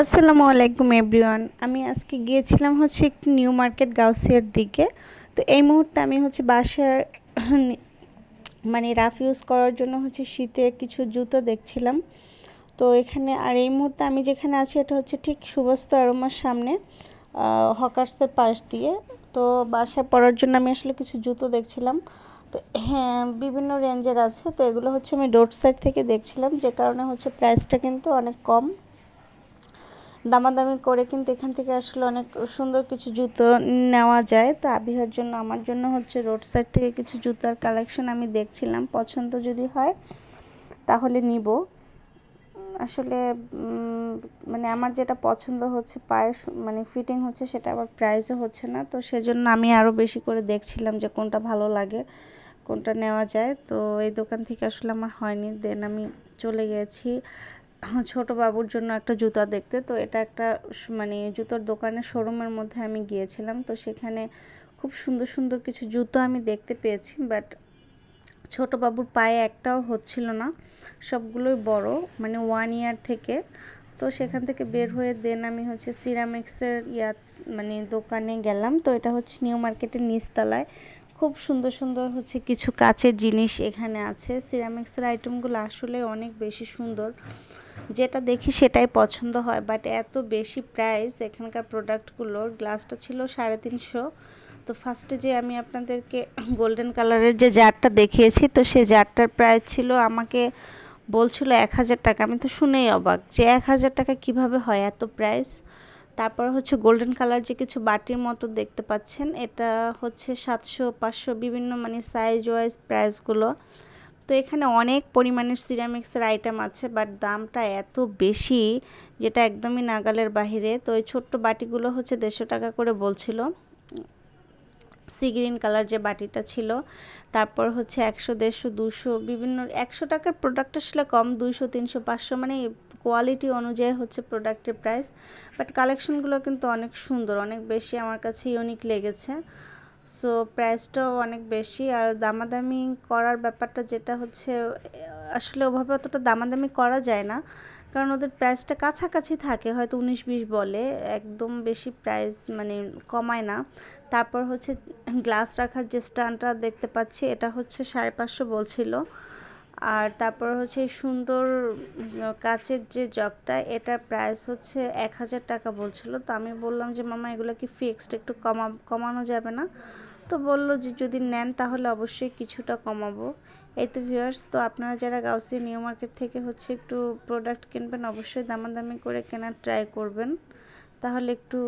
আসসালামু আলাইকুম এভরিওয়ান। আমি আজকে গিয়েছিলাম হচ্ছে একটু নিউ মার্কেট গাউসিয়ার দিকে। তো এই মুহূর্তে আমি হচ্ছে বাসায় মানে রাফ ইউজ করার জন্য হচ্ছে শীতে কিছু জুতো দেখছিলাম। তো এখানে আর এই মুহূর্তে আমি যেখানে আছি এটা হচ্ছে ঠিক সুবস্ত আরোমার সামনে হকার্সের পাশ দিয়ে। তো বাসায় পরার জন্য আমি আসলে কিছু জুতো দেখছিলাম। তো হ্যাঁ বিভিন্ন রেঞ্জের আছে। তো এগুলো হচ্ছে আমি ডোট সাইড থেকে দেখছিলাম, যে কারণে হচ্ছে প্রাইসটা কিন্তু অনেক কম। দামাদামি করে কিন্তু এখান থেকে আসলে অনেক সুন্দর কিছু জুতো নেওয়া যায়। তো আবিহার জন্য, আমার জন্য হচ্ছে রোড সাইড থেকে কিছু জুতার কালেকশন আমি দেখছিলাম। পছন্দ যদি হয়, তাহলে নিব। আসলে মানে আমার যেটা পছন্দ হচ্ছে পায়ের মানে ফিটিং হচ্ছে সেটা আবার প্রাইসও হচ্ছে না। তো সেজন্য আমি আরও বেশি করে দেখছিলাম যে কোনটা ভালো লাগে, কোনটা নেওয়া যায়। তো এই দোকান থেকে আসলে আমার হয়নি। দেন আমি চলে গেছি ছোট বাবুর জন্য একটা জুতা দেখতে। তো এটা একটা মানে জুতোর দোকানের শোরুমের মধ্যে আমি গিয়েছিলাম। তো সেখানে খুব সুন্দর সুন্দর কিছু জুতো আমি দেখতে পেয়েছি। বাট ছোট বাবুর পায়ে একটাও হচ্ছিল না। সবগুলোই বড় মানে ওয়ান ইয়ার থেকে। তো সেখান থেকে বের হয়ে দেন আমি হচ্ছে সিরামিক্সের ইয়া মানে দোকানে গেলাম। তো এটা হচ্ছে নিউ মার্কেটের নিচতলায়। খুব সুন্দর সুন্দর হচ্ছে কিছু কাচের জিনিস এখানে আছে। সিরামিক্সের আইটেমগুলো আসলে অনেক বেশি সুন্দর। যেটা দেখি সেটাই পছন্দ হয় বাট এত বেশি প্রাইস এখানকার প্রোডাক্টগুলোর গ্লাসটা ছিল সাড়ে তিনশো। তো ফার্স্টে যে আমি আপনাদেরকে গোল্ডেন কালারের যে জারটা দেখিয়েছি, তো সেই জারটার প্রাইস ছিল আমাকে বলছিল এক হাজার টাকা। আমি তো শুনেই অবাক যে এক হাজার টাকা কীভাবে হয় এত প্রাইস তারপর হচ্ছে গোল্ডেন কালার যে কিছু বাটির মতো দেখতে পাচ্ছেন, এটা হচ্ছে সাতশো, পাঁচশো বিভিন্ন মানে সাইজ ওয়াইজ প্রাইসগুলো তো এখানে অনেক পরিমাণের সিরামিক্সের আইটেম আছে বাট দামটা এত বেশি যেটা একদমই নাগালের বাহিরে। তো এই ছোট্ট বাটিগুলো হচ্ছে দেড়শো টাকা করে বলছিল। সি গ্রিন কালার যে বাটিটা ছিল, তারপর হচ্ছে একশো, দেড়শো, দুশো, বিভিন্ন একশো টাকার প্রোডাক্ট আসলে কম, দুইশো, তিনশো, পাঁচশো মানে কোয়ালিটি অনুযায়ী হচ্ছে প্রোডাক্টের প্রাইস বাট কালেকশনগুলো কিন্তু অনেক সুন্দর, অনেক বেশি আমার কাছে ইউনিক লেগেছে। সো প্রাইসটাও অনেক বেশি আর দামাদামি করার ব্যাপারটা যেটা হচ্ছে, আসলে ওভাবে অতটা দামাদামি করা যায় না। কারণ ওদের প্রাইসটা কাছাকাছি থাকে, হয়তো উনিশ বিশ বলে, একদম বেশি প্রাইস মানে কমায় না। তারপর হচ্ছে গ্লাস রাখার যে স্ট্যান্ডটা দেখতে পাচ্ছি, এটা হচ্ছে সাড়ে পাঁচশো বলছিল। আর তারপর হচ্ছে সুন্দর কাচের যে জগটা, এটার প্রাইস হচ্ছে এক হাজার টাকা বলছিল। তো আমি বললাম যে, মামা, এগুলো কি ফিক্সড একটু কমা, কমানো যাবে না? তো বলল যে, যদি নেন তাহলে অবশ্যই কিছুটা কমাবো। এই তো ভিউয়ার্স তো আপনারা যারা গাউসি নিউ মার্কেট থেকে হচ্ছে একটু প্রোডাক্ট কিনবেন, অবশ্যই দামাদামি করে কেনার ট্রাই করবেন। তাহলে একটু